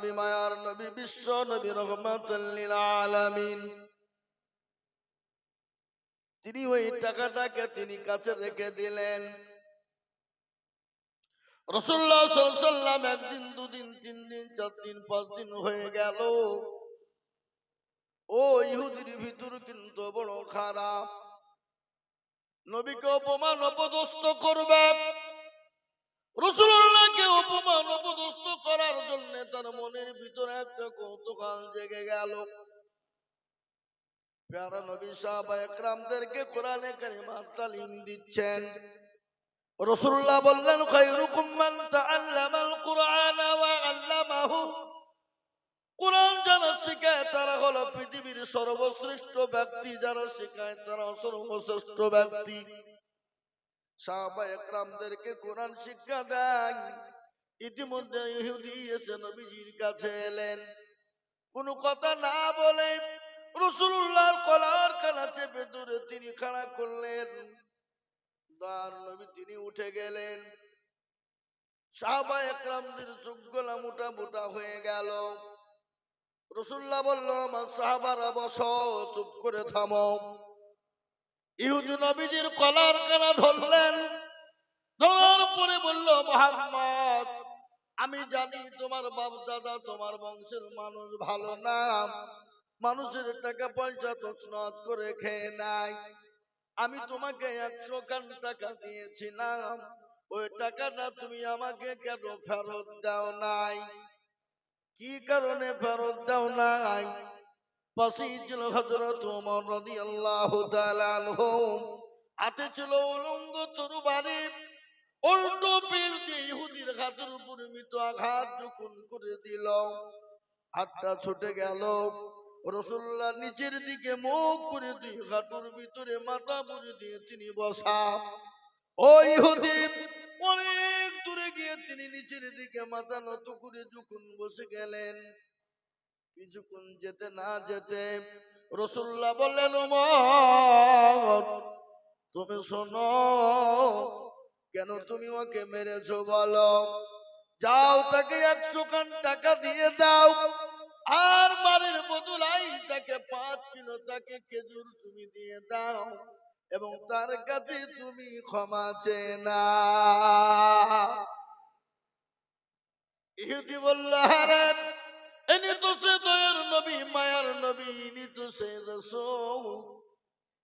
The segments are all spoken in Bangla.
নবী মায়ার নবী, বিশ্ব নবী রহমাতুল্লিল আলামিন। তিনি ওই টাকাটাকে তিনি কাছে রেখে দিলেন। রসুল্লাহ একদিন দুদিন তিন দিন চার দিন পাঁচ দিন হয়ে গেল। ও ইহুদির ভিতর কিন্তু বড় খারাপ। নবীকে জেগে গেল। প্যারা নবী সাহাবা একরামদেরকে কোরআনে কারিমার তালিম দিচ্ছেন। রসুল্লাহ বললেন, খায়রুকুম মান তাআল্লামাল কুরআন ওয়া আল্লামাহু। যারা তারা হলো পৃথিবীর সর্বশ্রেষ্ঠ ব্যক্তি, যারা তারা সর্বশ্রেষ্ঠ ব্যক্তি। সাহাবা একরামদেরকে কোরআন শিক্ষা ইতিমধ্যে ইহুদি এসে নবীজির কাছে এলেন। কোনো কথা না বলে রসুল্লাহর কলার খানা চেপে দূরে তিনি খাড়া করলেন। নবী তিনি উঠে গেলেন। একরামদের চোখগুলা মোটা মোটা হয়ে গেল। রসুল্লাহ বলল, আমার সাহাবারা বস, চুপ করে থামো। ইহুদি নবীজির কলার কানা ধরলেন। ধরার পরে বলল, মোহাম্মদ আমি জানি তোমার বাপ দাদা তোমার বংশের মানুষ ভালো না। মানুষের টাকা পয়সা তছনত করে খেয়ে নাই। আমি তোমাকে একশো খান টাকা দিয়েছিলাম। ওই টাকাটা তুমি আমাকে কেন ফেরত দাও নাই? কি কারণে ফেরত দাও নাই? পাশেই ছিল হজরত ওমর রাদিয়াল্লাহু তাআলা হাতে ছিল উলঙ্গ তরবারি। উল্টো পীর ইহুদির হাতের উপর মৃত আঘাত যখন করে দিল, হাতটা ছুটে গেল। রসুল্লাহ নিচের দিকে মুখ করে দিয়ে হাঁটুর ভিতরে মাথা ভরে দিয়ে তিনি বসা। ও ইহুদি, অনেক দূরে গিয়ে তিনি নিচের দিকে মাথা নত করে যখন বসে গেলেন, কিছুক্ষণ যেতে না যেতে রসুল্লাহ বললেন তুমি শোনো কেন তুমি ওকে মেরেছো বলো? যাও তাকে একশো খান টাকা দিয়ে দাও। আর মারের বদলাই তাকে পাঁচ কিলো তাকে খেজুর তুমি দিয়ে দাও। এবং তার কাছে তুমি ক্ষমা চেনা ইহুদি বলল হারান ইনি তো সে দয়ের নবী মায়ার নবী ইনি তো সে রসুল।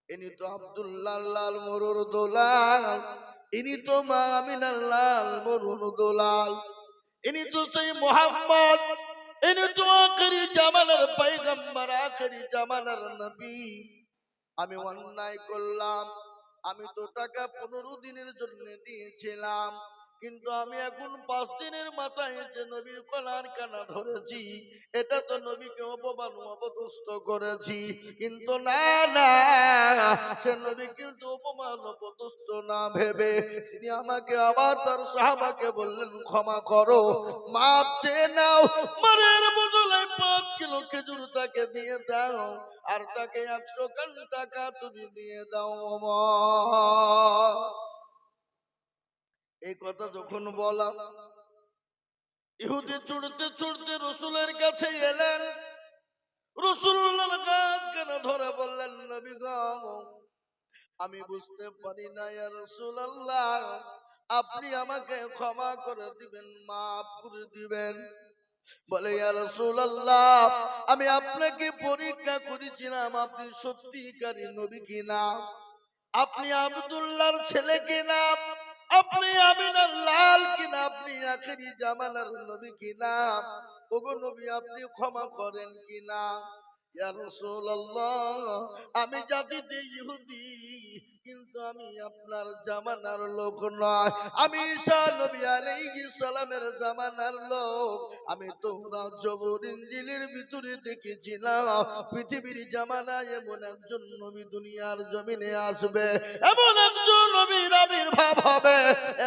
ইনি তো আব্দুল্লাহ লাল মরুর দোলাল, ইনি তো মামিনাল লাল মরুর দোলাল, ইনি তো সেই মোহাম্মদ, ইনি তো আখেরি জামানার পাইগম্বর আখেরি জামানার নবী। আমি অন্যায় করলাম, আমি তো টাকা পনেরো দিনের জন্য দিয়েছিলাম। কিন্তু আমি এখন পাঁচ দিনের মাথায় এসে নবীর কলার কানা ধরেছি। এটা তো নবীকে অপমান অপদস্থ করেছি। কিন্তু না না, সে নবী কিন্তু অপমান অপদস্থ না ভেবে তিনি আমাকে আবার তার সাহাবাকে বললেন, ক্ষমা করো, মাপ চেয়ে নাও। মারের বদলে পাঁচ কিলো খেজুর তাকে দিয়ে দাও, আর তাকে একশো কান টাকা তুমি দিয়ে দাও আমার এই কথা যখন বলা ইহুদি চড়তে চড়তে রসুলের কাছে এলেন। গাছ কেন ধরে বললেন, নবী আমি বুঝতে পারি না, ইয়া রসুল্লাহ আপনি আমাকে ক্ষমা করে দিবেন, মাফ করে দিবেন। বলে, ইয়া রাসূলুল্লাহ, আমি আপনাকে পরীক্ষা করেছিলাম, আপনি সত্যিকারী নবী কিনা? আপনি আব্দুল্লাহর ছেলে কিনা? আপনি আমিনার লাল কিনা, আপনি আখেরি জামালার নবী কিনা? ওগো নবী, আপনি ক্ষমা করেন কিনা? আমি জাতিতে ইহুদি, কিন্তু আমি আপনার জামানার লোক নয়। আমি ঈশা নবী আলাইহিস সালামের জামানার লোক। আমি তোমরা জবর ইঞ্জিলের ভিতরে দেখেছিলাম, পৃথিবীর জামানায় এমন একজন নবী দুনিয়ার জমিনে আসবে, এমন একজন নবীর আবির্ভাব হবে,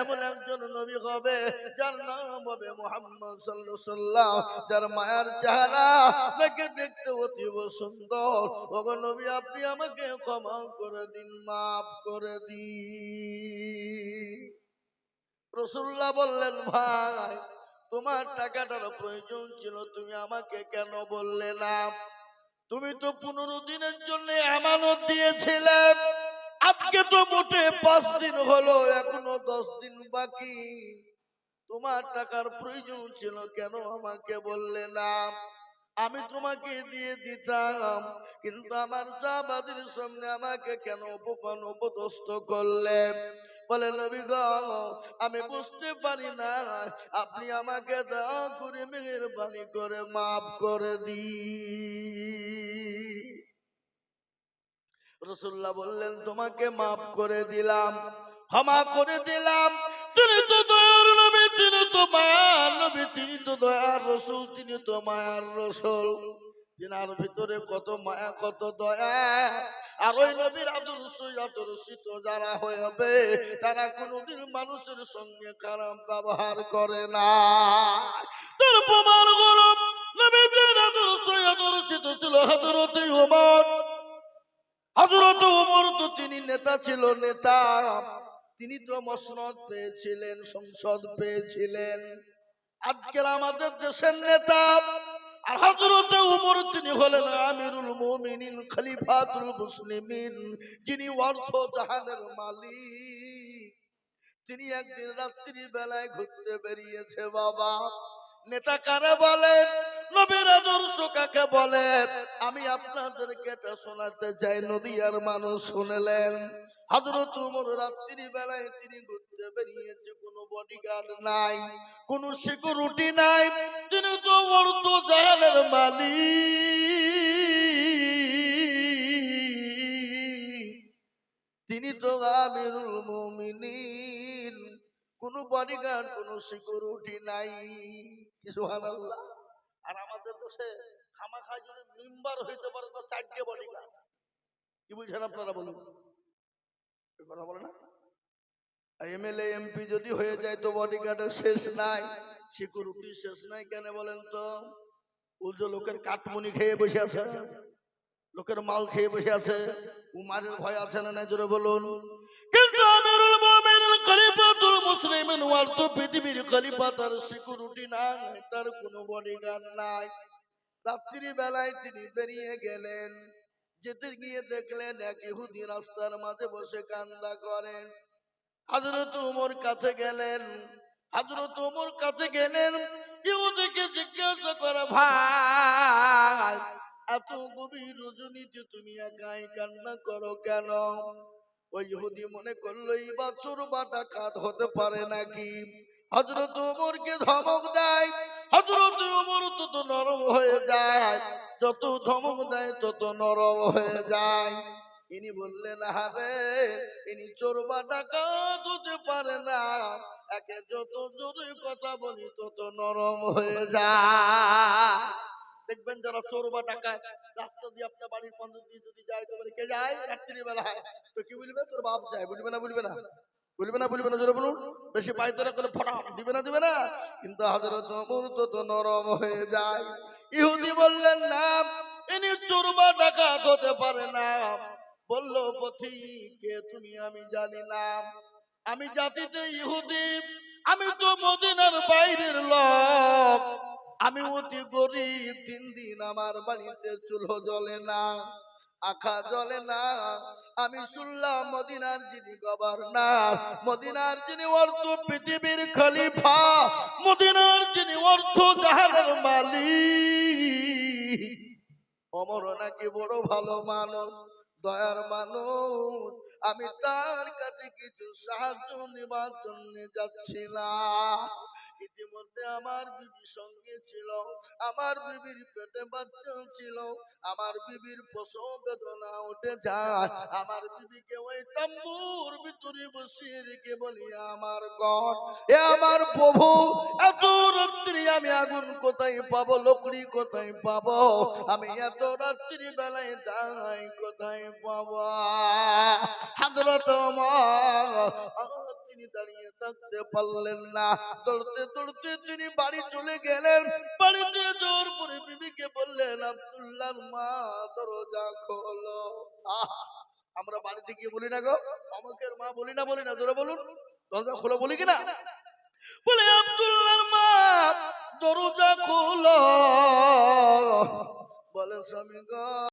এমন একজন নবী হবে যার নাম হবে মোহাম্মদ সাল্লাম যার মায়ার চেহারা আপনাকে দেখতে অতীব সুন্দর। ওগো নবী, আপনি আমাকে ক্ষমা করে দিন, মাফ করে দিন। রসুল্লাহ বললেন, ভাই তোমার টাকাটার প্রয়োজন ছিল, তুমি আমাকে কেন বললে না? তুমি তো পনেরো দিনের জন্য আমানত দিয়েছিলে। আজকে তো মোটে পাঁচ দিন হলো, এখনও দশ দিন বাকি। তোমার টাকার প্রয়োজন ছিল, কেন আমাকে বললে না? আমি তোমাকে দিয়ে দিতাম, কিন্তু আমার সাহাবাদের সামনে আমাকে কেন উপপান উপদস্ত করলে? বলে, নবী গো, আমি বুঝতে পারি না। আপনি আমাকে দয়া করে মেহেরবানি করে মাফ করে দি রসুল্লাহ বললেন, তোমাকে মাফ করে দিলাম, ক্ষমা করে দিলাম। তিনি তো দয়ার নবী, তিনি তো মায়ার নবী, তিনি তো দয়ার রসুল, তিনি তো মায়ার রসুল। তিনার ভিতরে কত মায়া, কত দয়া। আর ওই নবীর আদর্শ আদর্শিত যারা হবে তারা কোনোদিন মানুষের সঙ্গে খারাপ ব্যবহার করে না। তার প্রমাণগুলো নবীদের আদর্শ আদর্শিত ছিল হজরতে উমর। হজরত উমর তো তিনি নেতা ছিল, নেতা। তিনি তো মসনদ পেয়েছিলেন, সংসদ পেয়েছিলেন। আজকের আমাদের দেশের নেতা আর তিনি একদিন রাত্রি বেলায় ঘুরতে বেরিয়েছে, বাবা। নেতা কারে বলে? নবীর আদর্শ কাকে বলে? আমি আপনাদেরকে এটা শোনাতে চাই নদীয়ার মানুষ শুনলেন। হজরত উমর রাত্রি বেলায় তিনি বেরিয়েছে, কোনো বডিগার্ড নাই, কোনো সিকিউরিটি নাই, তিনি তো অর্থ জাহানের মালিক। তিনি তো আমিরুল মুমিনিন, কোন বডিগার্ড কোন সিকিউরিটি নাই। সুবহানাল্লাহ। আর আমাদের দেশে খামাখা যদি মেম্বার হইতে পারে, তো চারটে বডিগার্ড কি বুঝছেন আপনারা বলুন? কথা বলে না? এমএলএ, এমপি যদি হয়ে যায় তো বডিগার্ডের শেষ নাই। সিকিউরিটি শেষ নাই কেন বলেন তো? উল্টো লোকের কাঠমুনি খেয়ে বসে আছে। লোকের মাল খেয়ে বসে আছে। উমারের ভয় আছে না জোরে বলুন। কিন্তু আমিরুল মুমিনিন খলিফাতুল মুসলিমিন ওয়াল তো পৃথিবীর খলিফা, তার সিকিউরিটি নাই, তার কোনো বডিগার্ড নাই। রাত্রি বেলায় তিনি বেরিয়ে গেলেন। যেতে গিয়ে দেখলেন এক ইহুদি রাস্তার মাঝে বসে কান্দা করেন। হযরত উমর কাছে গেলেন। হযরত উমর কাছে গেলেন। ইহুদিকে জিজ্ঞাসা করে, ভাই, এত গভীর রজনীতে তুমি একাই কান্না করো কেন? ওই ইহুদি মনে করল, এই বছর বা ডাকাত হতে পারে নাকি? হজরত উমরকে ধমক দেয়। হজরত উমর তত নরম হয়ে যায়। যত ধমক দেয়, তত নরম হয়ে যায়। ইনি বললেন আরে ইনি চোর বা ডাকাত হতে পারে না। একে যত জোরে কথা বলি, তত নরম হয়ে যায়। দেখবেন যারা চোর বা ডাকাত রাস্তা দিয়ে আপনার বাড়ির পঞ্চায়েত দিয়ে যদি যায়, তো বলে, কে যায়? রাত্রি বেলায় তো কি বলবে? তোর বাপ যায়। বলবে না বলবে না। বলবে না বলবে না, জোরে বলুন। বেশি পাইতরা করে ফটা দিবে না দিবে না। কিন্তু হযরত ওমর তো নরম হয়ে যায়। ইহুদি বললেন, না, ইনি চোর বা ডাকাত হতে পারে না। বলল পথিকে তুমি আমি জানি না। আমি জাতিতে ইহুদি, আমি তো মদিনার বাইরের লোক। আমি অতি গরিব, তিন দিন আমার বাড়িতে চুলো জ্বলে না, আখা জ্বলে না। আমি শুনলাম, মদিনার যিনি গভর্নর, মদিনার যিনি অর্থ পৃথিবীর খলিফা, মদিনার যিনি অর্থ জাহানের মালিক। অমর নাকি বড় ভালো মানুষ? দয়ার মানুষ আমি তার কাছে কিছু সাহায্য নেবার জন্য যাচ্ছিলাম। ইতিমধ্যে আমার বিবি সঙ্গে ছিল, আমার বিবির পেটে বাচ্চা ছিল, আমার বিবির প্রসব বেদনা উঠে যায়। আমার বিবিকে ওই তাম্বুর ভিতরে বসিয়ে রেখে বলি, আমার গড, এ আমার প্রভু, এত রাত্রি আমি আগুন কোথায় পাবো, লকড়ি কোথায় পাবো? আমি এত রাত্রি বেলায় যাই কোথায় পাবো? হাজরত আমার তিনি দাঁড়িয়ে থাকতে পারলেন না। দৌড়তে দৌড়তে তিনি বাড়ি চলে গেলেন। বাড়িতে জোর করে বিবিকে বললেন, আব্দুল্লাহর মা দরজা খোলো। আমরা বাড়িতে গিয়ে বলি না গো। অমুকের মা বলি না বলি না। জোরে বলুন। দরজা খোলো বলি কিনা? বলে, আব্দুল্লাহর মা, দরজা খুলো। বলে, স্বামী গো